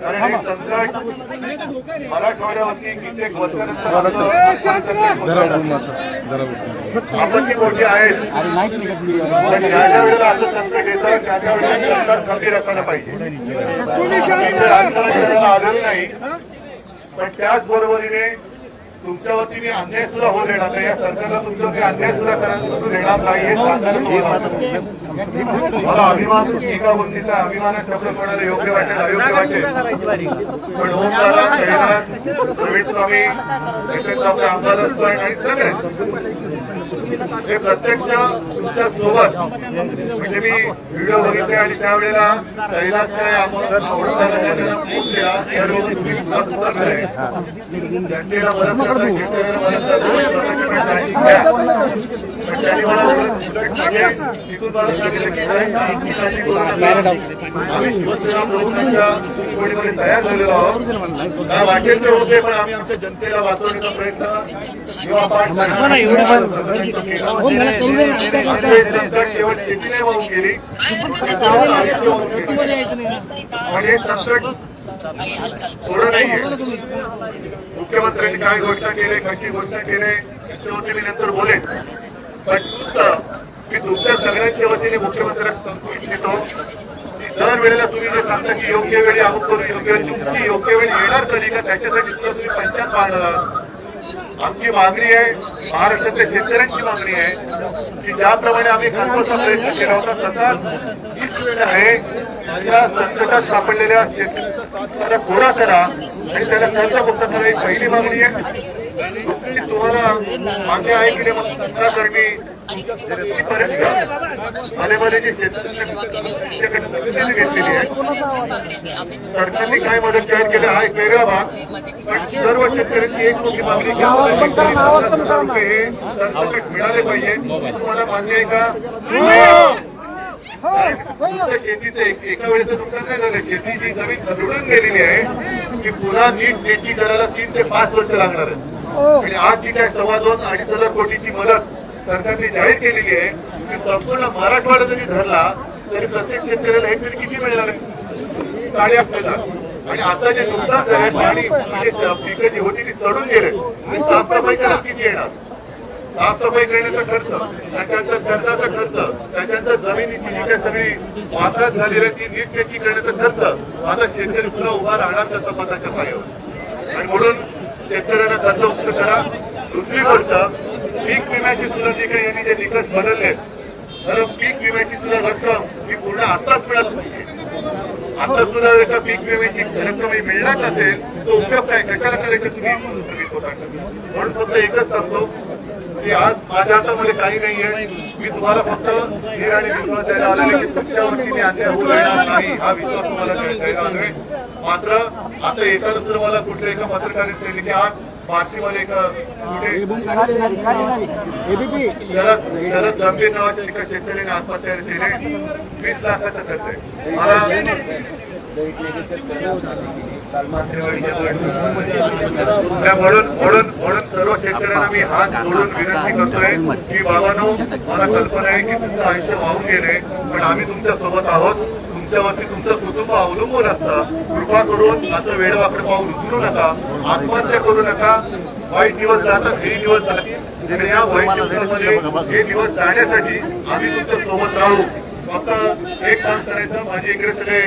कारण मराठवाड्यावरती कित्येक आहेत पण वेळेला असं संकट येतं त्या सरकार खंबीर असायला पाहिजे इथं नाही पण त्याच बरोबरीने तुमच्या वतीने अन्याय सुद्धा होऊ देणार नाही. या सरकारला तुमच्यावरती अन्याय सुद्धा करायला देणार नाही हे सांगायला मला अभिमान एका गोष्टीचा अभिमाना शब्द कोणाला योग्य वाटेल अयोग्य वाटेल. पण हो, ओम दादा प्रवीण स्वामी आमदार असतो आणि सगळे. हे प्रत्यक्ष तुमच्यासोबत म्हणजे मी व्हिडिओ बघितले आणि त्यावेळेला कैलास काय आपण आवडताना त्यांना फोन केला. त्यावेळेला तुम्ही मत उतरलंय. जनतेला त्यांनी मला आम्ही शिवसेना प्रमुखांच्या तयार झालेलो आहोत काय वाटेल ते होते पण आम्ही आमच्या जनतेला वाचवण्याचा प्रयत्न किंवा पाठ वाहून गेली. पण हे संकट थोडं नाहीये मुख्यमंत्र्यांनी काय घोषणा केली कशी घोषणा केली त्याच्यावरती मी नंतर बोलेन पण मी तुमच्या सगळ्यांच्या वतीने मुख्यमंत्र्यांना सांगू इच्छितो. की दर वेळेला तुम्ही जे सांगता की योग्य वेळी अमुक करू योग्य वेळी तुमची योग्य वेळ येणार कधी का त्याच्यासाठी सुद्धा तुम्ही पंचायत पाहणार आमची मागणी आहे महाराष्ट्रातल्या शेतकऱ्यांची मागणी आहे की ज्याप्रमाणे आम्ही कालपासून प्रयत्न केला होता तसाच हीच वेळ आहे. त्या संकटात सापडलेल्या शेतकऱ्यांचा थोडा करा आणि त्याला कर्जमुक्त करा ही पहिली मागणी आहे. तुम्हाला मग सरकारकर्मी मध्ये जे शेतकऱ्यांकडे घेतलेली आहे. सरकारने काय मदत जाहीर केलं हा एक वेगळा भाग. पण सर्व शेतकऱ्यांची एक मोठी मागणी की शेतकरी हे मिळाले पाहिजे. तुम्हाला मान्य आहे का? तुमच्या शेतीचं एक- वेळेचं नुकसान नाही झालं? शेतीची जमीन खरडून गेलेली आहे. की पुन्हा नीट शेती करायला तीन ते पाच वर्ष लागणार आहे आणि आज जी काय सव्वा दोन अडीच हजार कोटीची मदत सरकारने जाहीर केलेली आहे की संपूर्ण मराठवाडा जरी धरला तरी प्रत्येक शेतकऱ्याला हेक्टरी किती मिळणार आहे? साडेआठ हजार आणि आता जे नुकसान झालंय पाणी म्हणजे पिकं जी होती ती सडून गेले आणि साफसफाई करायला किती येणार? साफसफाई करण्याचा खर्च त्याच्यानंतर खर्चाचा खर्च त्याच्यानंतर जमिनीची जी काही सगळी वापरात झालेली आहे ती नीटनेटकी करण्याचा खर्च आता शेतकरी पुन्हा उभा राहणार त्या स्वतःच्या पायावर. आणि म्हणून शेतकऱ्यांना कर्ज मुक्त करा. दुसरी गोष्ट पीक विम्याची सुद्धा जी काही यांनी जे निकष बदलले तर पीक विम्याची सुद्धा रक्कम ही पूर्ण आताच मिळत पाहिजे. आता सुद्धा एका पीक विम्याची रक्कम ही मिळणार नसेल तो उपयोग काय कशाला करायचं? तुम्ही म्हणून फक्त एकच सांगतो की आज माझ्या हातामध्ये काही नाही आहे मी तुम्हाला फक्त हे आणि विश्वास द्यायला आलेले की तुमच्या वतीने अन्याय होऊ देणार नाही. हा विश्वास तुम्हाला द्यायला आलोय. मात्र आता एकाच दुसरं मला कुठल्या एका पत्रकाराने सांगितले की आज बार्शीमध्ये एका शरद शरद गंभीर नावाच्या एका शेतकऱ्याने आत्महत्या केले वीस लाखाचा खर्च आहे मला म्हणून म्हणून म्हणून सर्व शेतकऱ्यांना मी हात जोडून विनंती करतोय की बाबांनो मला कल्पना आहे की तुमचं आयुष्य वाहून गेले पण आम्ही तुमच्यासोबत आहोत. तुमच्यावरती तुमचं कुटुंब अवलंबून असतं. कृपा करून असं वेळवाकडे पाहून उचलू नका. आत्महत्या करू नका. वाईट दिवस जातात हे दिवस जातील. या वाईट दिवसामध्ये हे दिवस जाण्यासाठी आम्ही तुमच्यासोबत राहू. फक्त एक काम करायचं माझे इकडे सगळे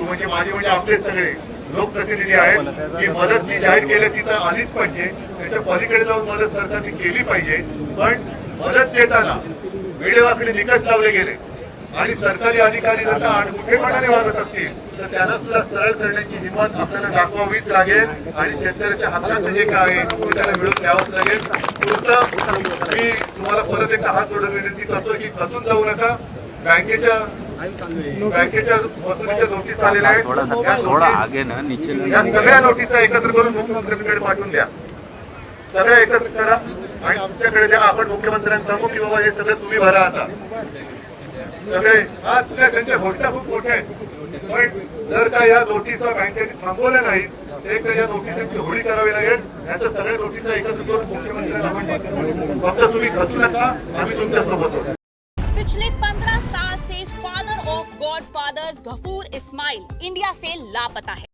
म्हणजे माझे म्हणजे आपले सगळे. लोकप्रतिनिधी आहेत. की मदत जी जाहीर केली ती तर आलीच पाहिजे. त्याच्या पलीकडे जाऊन मदत सरकारने केली पाहिजे. पण मदत देताना वेळेवाकडे निकष लावले गेले. आणि सरकारी अधिकारी जर का अनमुठेपणाने वागत असतील तर त्यांना सुद्धा सरळ करण्याची हिंमत आपल्याला दाखवावीच लागेल. आणि शेतकऱ्याच्या हक्काचं जे काय आहे ते त्याला मिळून द्यावंच लागेल. पुढचं मी तुम्हाला परत एकदा हात जोडून विनंती करतो की खचून जाऊ नका. बँकेच्या बँकेच्या वसुलीच्या नोटीस आलेल्या आहेत. थोड़ा या थोड़ा नोटीस- आगे ना नीचे या सगळ्या नोटिसा एकत्र करून मुख्यमंत्र्यांकडे पाठवून द्या. सगळ्या एकत्र करा. आणि आमच्याकडे द्या आपण मुख्यमंत्र्यांना सांगू की बाबा हे सगळं तुम्ही भरा आता. सगळे हा तुझ्या त्यांच्या घोषणा खूप मोठ्या आहेत. पण जर का या नोटिसा बँकेने थांबवल्या नाही एक तर या नोटिसांची होळी करावी लागेल. याच्या सगळ्या नोटिसा एकत्र करून मुख्यमंत्र्यांना. फक्त तुम्ही खचू नका आम्ही तुमच्यासोबत आहोत. पिछले 15 साल से गॉडफादर्स गफूर इस्माइल इंडिया से लापता है।